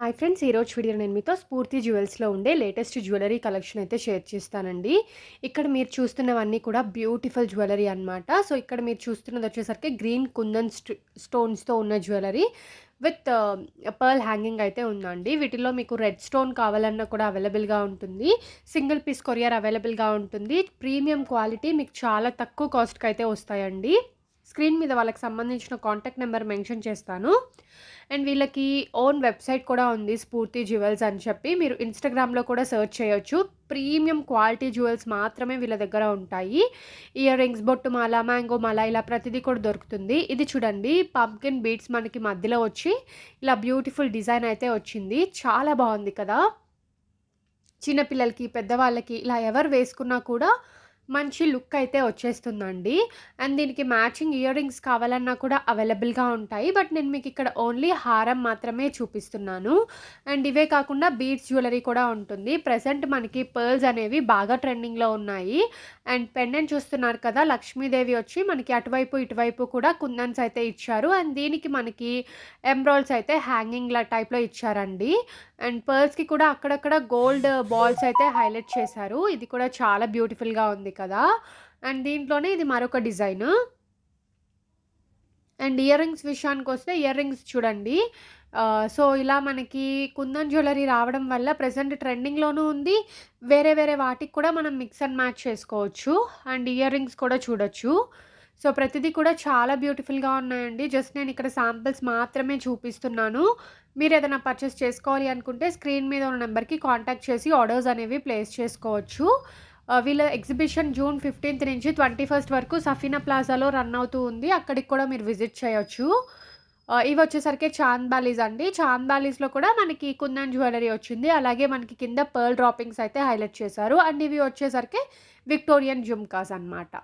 Hi friends ఈరోజు video నేను మీతో స్ఫూర్తి జ్యువెల్స్లో ఉండే లేటెస్ట్ జ్యువెలరీ కలెక్షన్ అయితే షేర్ చేస్తానండి. ఇక్కడ మీరు చూస్తున్నవన్నీ కూడా బ్యూటిఫుల్ జ్యువెలరీ అనమాట సో ఇక్కడ మీరు చూస్తున్నది వచ్చేసరికి గ్రీన్ కుందన్ స్టోన్స్తో ఉన్న జ్యువెలరీ విత్ పర్ల్ హ్యాంగింగ్ అయితే ఉందండి. వీటిలో మీకు రెడ్ స్టోన్ కావాలన్నా కూడా అవైలబుల్గా ఉంటుంది. సింగిల్ పీస్ కొరియర్ అవైలబుల్గా ఉంటుంది. ప్రీమియం క్వాలిటీ మీకు చాలా తక్కువ కాస్ట్కి అయితే వస్తాయండి. స్క్రీన్ మీద వాళ్ళకి సంబంధించిన కాంటాక్ట్ నెంబర్ మెన్షన్ చేస్తాను. అండ్ వీళ్ళకి ఓన్ వెబ్సైట్ కూడా ఉంది స్ఫూర్తి జ్యువెల్స్ అని చెప్పి. మీరు ఇన్స్టాగ్రామ్లో కూడా సెర్చ్ చేయొచ్చు. ప్రీమియం క్వాలిటీ జ్యువెల్స్ మాత్రమే వీళ్ళ దగ్గర ఉంటాయి. ఇయర్ రింగ్స్ బొట్టు మాల మ్యాంగో మాల ఇలా ప్రతిదీ కూడా దొరుకుతుంది. ఇది చూడండి పంకిన్ బీట్స్ మనకి మధ్యలో వచ్చి ఇలా బ్యూటిఫుల్ డిజైన్ అయితే వచ్చింది. చాలా బాగుంది కదా. చిన్నపిల్లలకి పెద్దవాళ్ళకి ఇలా ఎవరు వేసుకున్నా కూడా మంచి లుక్ అయితే వచ్చేస్తుందండి. అండ్ దీనికి మ్యాచింగ్ ఇయర్ రింగ్స్ కావాలన్నా కూడా అవైలబుల్గా ఉంటాయి. బట్ నేను మీకు ఇక్కడ ఓన్లీ హారం మాత్రమే చూపిస్తున్నాను. అండ్ ఇవే కాకుండా బీడ్స్ జ్యువెలరీ కూడా ఉంటుంది. ప్రజెంట్ మనకి పర్ల్స్ అనేవి బాగా ట్రెండింగ్లో ఉన్నాయి. అండ్ పెండెంట్ చూస్తున్నారు కదా లక్ష్మీదేవి వచ్చి మనకి అటువైపు ఇటువైపు కూడా కుందన్స్ అయితే ఇచ్చారు. అండ్ దీనికి మనకి ఎంబ్రాయిల్స్ అయితే హ్యాంగింగ్ల టైప్లో ఇచ్చారండి. అండ్ పర్ల్స్కి కూడా అక్కడక్కడ గోల్డ్ బాల్స్ అయితే హైలైట్ చేశారు. ఇది కూడా చాలా బ్యూటిఫుల్గా ఉంది కదా? అండ్ దీంట్లోనే ఇది మరొక డిజైన్. అండ్ ఇయర్ రింగ్స్ విషయానికి వస్తే ఇయర్ రింగ్స్ చూడండి సో ఇలా మనకి కుందన్ జ్యువెలరీ రావడం వల్ల ప్రజెంట్ ట్రెండింగ్లోనూ ఉంది. వేరే వేరే వాటికి కూడా మనం మిక్స్ అండ్ మ్యాచ్ చేసుకోవచ్చు. అండ్ ఇయర్ రింగ్స్ కూడా చూడొచ్చు. సో ప్రతిదీ కూడా చాలా బ్యూటిఫుల్గా ఉన్నాయండి. జస్ట్ నేను ఇక్కడ శాంపిల్స్ మాత్రమే చూపిస్తున్నాను. మీరు ఏదైనా పర్చేస్ చేసుకోవాలి అనుకుంటే స్క్రీన్ మీద ఉన్న నెంబర్కి కాంటాక్ట్ చేసి ఆర్డర్స్ అనేవి ప్లేస్ చేసుకోవచ్చు. వీళ్ళ ఎగ్జిబిషన్ జూన్ ఫిఫ్టీన్త్ నుంచి ట్వంటీ ఫస్ట్ వరకు సఫీనా ప్లాజాలో రన్ అవుతూ ఉంది. అక్కడికి కూడా మీరు విజిట్ చేయొచ్చు. ఇవి వచ్చేసరికి చాంద్ బాలీస్ అండి. చాంద్ బాలీస్లో కూడా మనకి కుందన్ జ్యువెలరీ వచ్చింది. అలాగే మనకి కింద పర్ల్ డ్రాపింగ్స్ అయితే హైలైట్ చేశారు. అండ్ ఇవి వచ్చేసరికి విక్టోరియన్ జుమ్కాస్ అనమాట